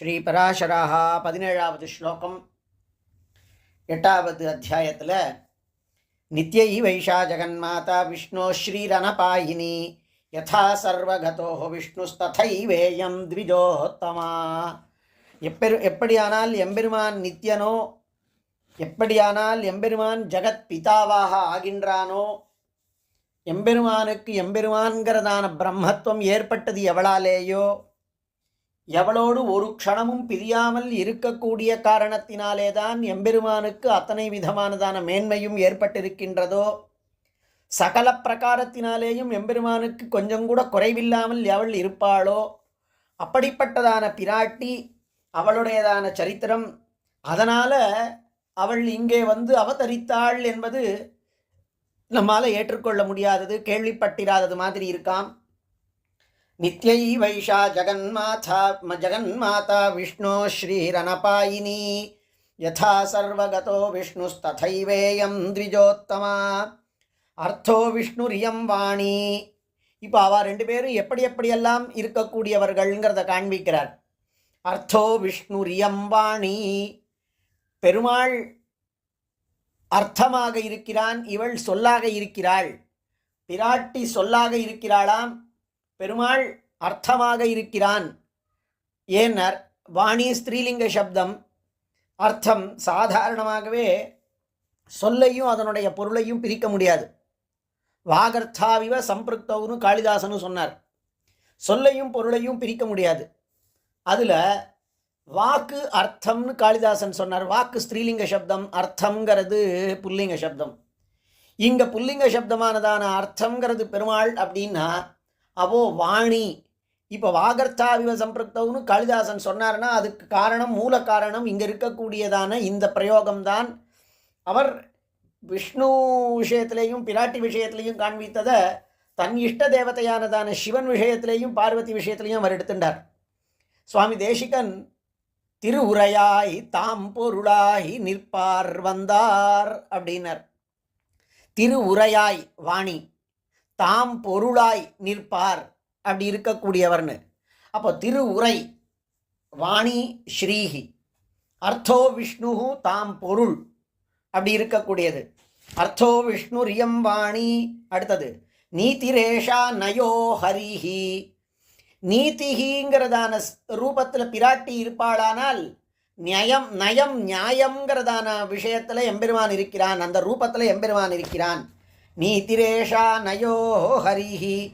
ஸ்ரீபராசராக பதினேழாவது ஸ்லோகம். எட்டாவது அத்தியாயத்தில் நித்யை வைஷா ஜெகன்மாதா விஷ்ணோ ஸ்ரீரணபாயினி யதா சர்வகதோ விஷ்ணுஸ்ததைவேயம் த்விஜோத்தமா. எப்பெரு எப்படியானால் எம்பெருமான் நித்யனோ எப்படியானால் எம்பெருமான் ஜெகத் பிதாவாக ஆகின்றானோ எம்பெருமானுக்கு எம்பெருமான்கிறதான பிரம்மத்துவம் ஏற்பட்டது எவளாலேயோ எவளோடு ஒரு க்ஷணமும் பிரியாமல் இருக்கக்கூடிய காரணத்தினாலேதான் எம்பெருமானுக்கு அத்தனை விதமானதான மேன்மையும் ஏற்பட்டிருக்கின்றதோ? சகல பிரகாரத்தினாலேயும் எம்பெருமானுக்கு கொஞ்சம் கூட குறைவில்லாமல் எவள் இருப்பாளோ? அப்படிப்பட்டதான பிராட்டி அவளுடையதான சரித்திரம். அதனால் அவள் இங்கே வந்து அவதரித்தாள் என்பது நம்மால் ஏற்றுக்கொள்ள முடியாதது கேள்விப்பட்டிராதது மாதிரி இருக்காம். நித்யை வைஷா ஜகன்மாதா ம ஜகன்மாதா விஷ்ணோ ஸ்ரீரனபாயினி யதா சர்வகதோ விஷ்ணுஸ்ததைவேயம் த்விஜோத்தமா அர்த்தோ விஷ்ணுரியம் வாணி இப்போ அவ ரெண்டு பேரும் எப்படி எப்படியெல்லாம் இருக்கக்கூடியவர்கள்ங்கிறத காண்பிக்கிறார். அர்த்தோ விஷ்ணுரியம் வாணி. பெருமாள் அர்த்தமாக இருக்கிறான் இவள் சொல்லாக இருக்கிறாள். பிராட்டி சொல்லாக இருக்கிறாளாம் பெருமாள் அர்த்தமாக இருக்கிறான். ஏன்னர் வாணி ஸ்திரீலிங்க சப்தம் அர்த்தம் சாதாரணமாகவே சொல்லையும் அதனுடைய பொருளையும் பிரிக்க முடியாது. வாகர்த்தாவிவ சம்பிருக்தவுன்னு காளிதாசனு சொன்னார். சொல்லையும் பொருளையும் பிரிக்க முடியாது. அதில் வாக்கு அர்த்தம்னு காளிதாசன் சொன்னார். வாக்கு ஸ்திரீலிங்க சப்தம் அர்த்தங்கிறது புல்லிங்க சப்தம். இங்கே புல்லிங்க சப்தமானதான அர்த்தங்கிறது பெருமாள் அப்படின்னா அவோ வாணி. இப்போ வாகர்த்தாவிவ சம்பிருக்தவுன்னு காளிதாசன் சொன்னார்னா அதுக்கு காரணம் மூல காரணம் இங்கே இருக்கக்கூடியதான இந்த பிரயோகம்தான். அவர் விஷ்ணு விஷயத்திலையும் பிராட்டி விஷயத்திலையும் காண்பித்ததை தன் இஷ்ட தேவதையானதான சிவன் விஷயத்திலையும் பார்வதி விஷயத்திலையும் அவர் எடுத்துட்டார். சுவாமி தேசிகன் திருவுரையாய் தாம் பொருளாய் நிற்பார் வந்தார் அப்படின்னர். திருவுரையாய் வாணி தாம் பொருளாய் நிற்பார். அப்படி இருக்கக்கூடியவர்னு. அப்போ திரு உரை வாணி ஸ்ரீஹி. அர்த்தோ விஷ்ணு தாம் பொருள். அப்படி இருக்கக்கூடியது. அர்த்தோ விஷ்ணு ரியம் வாணி அடுத்தது. நீதிரேஷா நயோ ஹரிஹி. நீதிஹிங்கிறதான ரூபத்தில் பிராட்டி இருப்பாளானால் நியாயம் நயம் நியாயங்கிறதான விஷயத்தில் எம்பெருமான் இருக்கிறான். அந்த ரூபத்தில் எம்பெருமான் இருக்கிறான். நீதிரேஷா நயோ ஹரிஹி